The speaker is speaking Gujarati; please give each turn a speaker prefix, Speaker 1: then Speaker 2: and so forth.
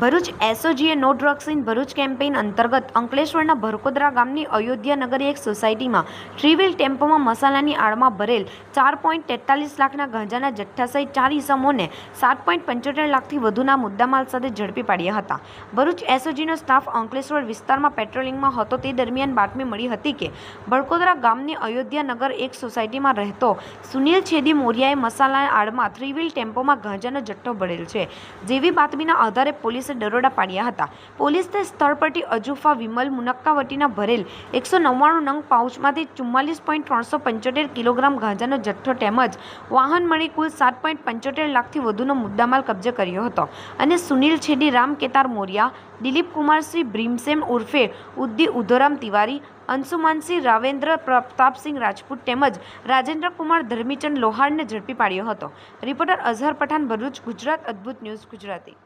Speaker 1: ભરૂચ એસઓજીએ નો ડ્રગ્સ ઇન ભરૂચ કેમ્પેઇન અંતર્ગત અંકલેશ્વરના ભરકોદરા ગામની અયોધ્યા નગરી એક સોસાયટીમાં ટ્રીવીલ ટેમ્પોમાં મસાલાની આડમાં ભરેલ ચાર પોઈન્ટ તેતાલીસ લાખના ગાંજાના જથ્થા સહિત ચાર ઇસમોને સાત પોઈન્ટ પંચોતેર લાખથી વધુના મુદ્દામાલ સાથે ઝડપી પાડ્યા હતા. ભરૂચ એસઓજીનો સ્ટાફ અંકલેશ્વર વિસ્તારમાં પેટ્રોલિંગમાં હતો. તે દરમિયાન બાતમી મળી હતી કે ભરકોદરા ગામની અયોધ્યા નગર એક સોસાયટીમાં રહેતો સુનિલ છેદી મોરિયાએ મસાલાના આડમાં થ્રીવીલ ટેમ્પોમાં ગાંજાનો જથ્થો ભરેલ છે. જેવી બાતમીના આધારે પોલીસે દરોડા પાડ્યા હતા. પોલીસે સ્થળ પરથી અજુફા વિમલ મુનક્કાવટીના ભરેલ એકસો નવ્વાણું નંગ પાઉચમાંથી ચુમ્માલીસ પોઈન્ટ ત્રણસો પંચોતેર કિલોગ્રામ ગાંજાનો જથ્થો તેમજ વાહન મળી કુલ સાત પોઈન્ટ પંચોતેર લાખથી વધુનો મુદ્દામાલ કબજે કર્યો હતો. અને સુનિલ છેડી, રામ કેતાર મોરિયા, દિલીપ કુમારસિંહ ભીમસેન ઉર્ફે ઉદ્દી ઉધોરામ તિવારી અંશુમાનસિંહ રાવેન્દ્ર પ્રતાપસિંહ રાજપૂત તેમજ રાજેન્દ્ર કુમાર ધર્મીચંદ લોહારને ઝડપી પાડ્યો હતો. Reporter Azhar Pathan, Bharuch, Gujarat, Adbhut news Gujarati.